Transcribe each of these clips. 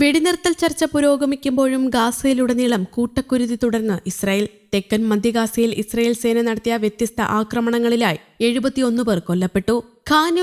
വെടിനിർത്തൽ ചർച്ച പുരോഗമിക്കുമ്പോഴും ഗാസയിലുടനീളം കൂട്ടക്കുരുതി തുടർന്ന് ഇസ്രായേൽ തെക്കൻ മധ്യഗാസയിൽ ഇസ്രായേൽ സേന നടത്തിയ വ്യത്യസ്ത ആക്രമണങ്ങളിലായി എഴുപത്തിയൊന്ന് പേർ കൊല്ലപ്പെട്ടു. ഖാൻ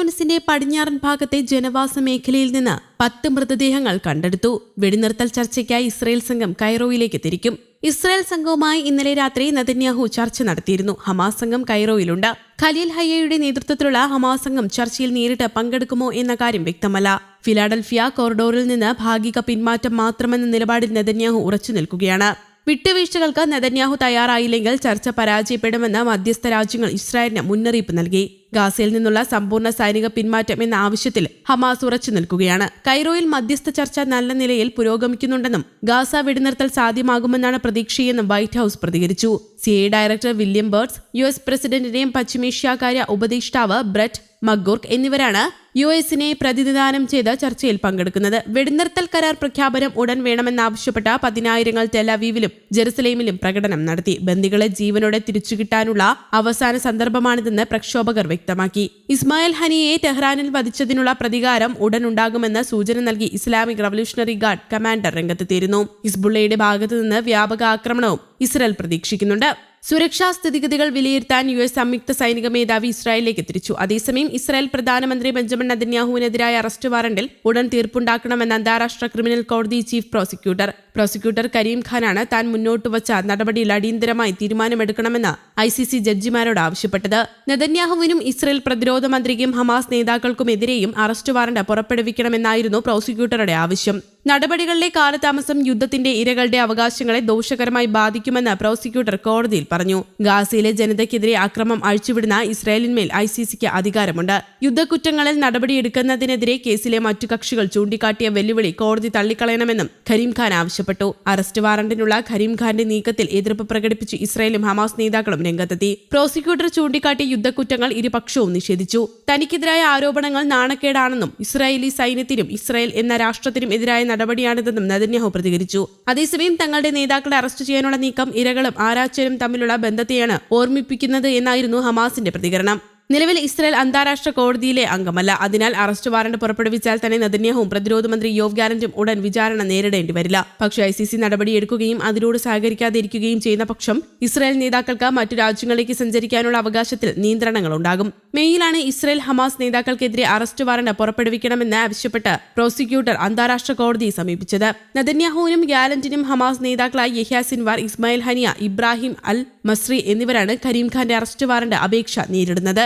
പടിഞ്ഞാറൻ ഭാഗത്തെ ജനവാസ മേഖലയിൽ നിന്ന് പത്ത് മൃതദേഹങ്ങൾ കണ്ടെടുത്തു. വെടിനിർത്തൽ ചർച്ചയ്ക്കായി ഇസ്രായേൽ സംഘം കൈറോയിലേക്ക് തിരിക്കും. ഇസ്രായേൽ സംഘവുമായി ഇന്നലെ രാത്രി നതന്യാഹു ചർച്ച നടത്തിയിരുന്നു. ഹമാസ് സംഘം കൈറോയിലുണ്ട്. ഖലീൽ ഹയ്യയുടെ നേതൃത്വത്തിലുള്ള ഹമാസ് സംഘം ചർച്ചയിൽ നേരിട്ട് പങ്കെടുക്കുമോ എന്ന കാര്യം വ്യക്തമല്ല. ഫിലാഡൽഫിയ കോറിഡോറിൽ നിന്ന് ഭാഗിക പിന്മാറ്റം മാത്രമെന്ന നിലപാടിൽ നെതന്യാഹു ഉറച്ചു നിൽക്കുകയാണ്. വിട്ടുവീഴ്ചകൾക്ക് നെതന്യാഹു തയ്യാറായില്ലെങ്കിൽ ചർച്ച പരാജയപ്പെടുമെന്ന് മധ്യസ്ഥ രാജ്യങ്ങൾ ഇസ്രായേലിന് മുന്നറിയിപ്പ് നൽകി. ഗാസയിൽ നിന്നുള്ള സമ്പൂർണ സൈനിക പിന്മാറ്റം എന്ന ആവശ്യത്തിൽ ഹമാസ് ഉറച്ചു നിൽക്കുകയാണ്. കൈറോയിൽ മധ്യസ്ഥ ചർച്ച നല്ല നിലയിൽ പുരോഗമിക്കുന്നുണ്ടെന്നും ഗാസ വെടിനിർത്തൽ സാധ്യമാകുമെന്നാണ് പ്രതീക്ഷയെന്നും വൈറ്റ് ഹൌസ് പ്രതികരിച്ചു. C I director William Burns U S പ്രസിഡന്റിന്റെയും പശ്ചിമേഷ്യാകാര്യ ഉപദേഷ്ടാവ് ബ്രെറ്റ് മഗ്ഗോർക്ക് എന്നിവരാണ് യു എസിനെ പ്രതിനിധാനം ചെയ്ത് ചർച്ചയിൽ പങ്കെടുക്കുന്നത്. വെടിനിർത്തൽ കരാർ പ്രഖ്യാപനം ഉടൻ വേണമെന്നാവശ്യപ്പെട്ട പതിനായിരങ്ങൾ ടെലവീവിലും ജെറുസലേമിലും പ്രകടനം നടത്തി. ബന്ദികളെ ജീവനോടെ തിരിച്ചുകിട്ടാനുള്ള അവസാന സന്ദർഭമാണിതെന്ന് പ്രക്ഷോഭകർ വ്യക്തമാക്കി. ഇസ്മായിൽ ഹനിയെ ടെഹ്റാനിൽ വധിച്ചതിനുള്ള പ്രതികാരം ഉടൻ ഉണ്ടാകുമെന്ന് സൂചന നൽകി ഇസ്ലാമിക് റവല്യൂഷണറി ഗാർഡ് കമാൻഡർ രംഗത്തെത്തിയിരുന്നു. ഹിസ്ബുള്ളയുടെ ഭാഗത്തു നിന്ന് വ്യാപക ആക്രമണവും ഇസ്രയേൽ പ്രതീക്ഷിക്കുന്നുണ്ട്. സുരക്ഷാ സ്ഥിതിഗതികൾ വിലയിരുത്താൻ യു എസ് സംയുക്ത സൈനിക മേധാവി ഇസ്രായേലിലേക്ക് തിരിച്ചു അതേസമയം ഇസ്രായേൽ പ്രധാനമന്ത്രി ബെഞ്ചമിൻ നദന്യാഹുവിനെതിരായ അറസ്റ്റ് വാറന്റിൽ ഉടൻ തീർപ്പുണ്ടാക്കണമെന്ന് അന്താരാഷ്ട്ര ക്രിമിനൽ കോടതി ചീഫ് പ്രോസിക്യൂട്ടർ പ്രോസിക്യൂട്ടർ കരീം ഖാനാണ് താൻ മുന്നോട്ട് വച്ച നടപടിയിൽ അടിയന്തരമായി തീരുമാനമെടുക്കണമെന്ന് ഐ സി സി ജഡ്ജിമാരോട് ആവശ്യപ്പെട്ടത്. നെതന്യാഹുവിനും ഇസ്രായേൽ പ്രതിരോധ മന്ത്രിക്കും ഹമാസ് നേതാക്കൾക്കുമെതിരെയും അറസ്റ്റ് വാറണ്ട് പുറപ്പെടുവിക്കണമെന്നായിരുന്നു പ്രോസിക്യൂട്ടറുടെ ആവശ്യം. നടപടികളിലെ കാലതാമസം യുദ്ധത്തിന്റെ ഇരകളുടെ അവകാശങ്ങളെ ദോഷകരമായി ബാധിക്കുമെന്ന് പ്രോസിക്യൂട്ടർ കോടതിയിൽ പറഞ്ഞു. ഗാസയിലെ ജനതയ്ക്കെതിരെ അക്രമം അഴിച്ചുവിടുന്ന ഇസ്രായേലിന്മേൽ ഐ സി സിക്ക് അധികാരമുണ്ട്. യുദ്ധക്കുറ്റങ്ങളിൽ നടപടിയെടുക്കുന്നതിനെതിരെ കേസിലെ മറ്റു കക്ഷികൾ ചൂണ്ടിക്കാട്ടിയ വെല്ലുവിളി കോടതി തള്ളിക്കളയണമെന്നും ഖരീം ഖാൻ ആവശ്യപ്പെട്ടു. അറസ്റ്റ് വാറണ്ടിനുള്ള ഖരീം ഖാന്റെ നീക്കത്തിൽ എതിർപ്പ് പ്രകടിപ്പിച്ച് ഇസ്രായേലും ഹമാസ് നേതാക്കളും രംഗത്തെത്തി. പ്രോസിക്യൂട്ടർ ചൂണ്ടിക്കാട്ടിയ യുദ്ധക്കുറ്റങ്ങൾ ഇരുപക്ഷവും നിഷേധിച്ചു. തനിക്കെതിരായ ആരോപണങ്ങൾ നാണക്കേടാണെന്നും ഇസ്രായേലി സൈന്യത്തിനും ഇസ്രായേൽ എന്ന രാഷ്ട്രത്തിനും എതിരായ നടപടിയാണിതെന്നും നെതന്യാഹു പ്രതികരിച്ചു. അതേസമയം തങ്ങളുടെ നേതാക്കളെ അറസ്റ്റ് ചെയ്യാനുള്ള നീക്കം ഇരകളും ആരാച്ചരും തമ്മിലുള്ള ബന്ധത്തെയാണ് ഓർമ്മിപ്പിക്കുന്നത് എന്നായിരുന്നു ഹമാസിന്റെ പ്രതികരണം. നിലവിൽ ഇസ്രായേൽ അന്താരാഷ്ട്ര കോടതിയിലെ അംഗമല്ല. അതിനാൽ അറസ്റ്റ് വാറണ്ട് പുറപ്പെടുവിച്ചാൽ തന്നെ നദന്യാഹും പ്രതിരോധ മന്ത്രി യോവ് ഗ്യാരന്റും ഉടൻ വിചാരണ നേരിടേണ്ടി വരില്ല. പക്ഷേ ഐ സി സി നടപടിയെടുക്കുകയും അതിനോട് സഹകരിക്കാതിരിക്കുകയും ചെയ്യുന്ന പക്ഷം ഇസ്രായേൽ നേതാക്കൾക്ക് മറ്റു രാജ്യങ്ങളിലേക്ക് സഞ്ചരിക്കാനുള്ള അവകാശത്തിൽ നിയന്ത്രണങ്ങൾ ഉണ്ടാകും. മെയ്യിലാണ് ഇസ്രായേൽ ഹമാസ് നേതാക്കൾക്കെതിരെ അറസ്റ്റ് വാറണ്ട് പുറപ്പെടുവിക്കണമെന്ന് ആവശ്യപ്പെട്ട് പ്രോസിക്യൂട്ടർ അന്താരാഷ്ട്ര കോടതിയെ സമീപിച്ചത്. നദന്യാഹുവിനും ഗാലന്റിനും ഹമാസ് നേതാക്കളായ Yahya Sinwar Ismail Haniyeh Ibrahim al Masri എന്നിവരാണ് കരീം ഖാന്റെ അറസ്റ്റ് വാറണ്ട് അപേക്ഷ നേരിടുന്നത്.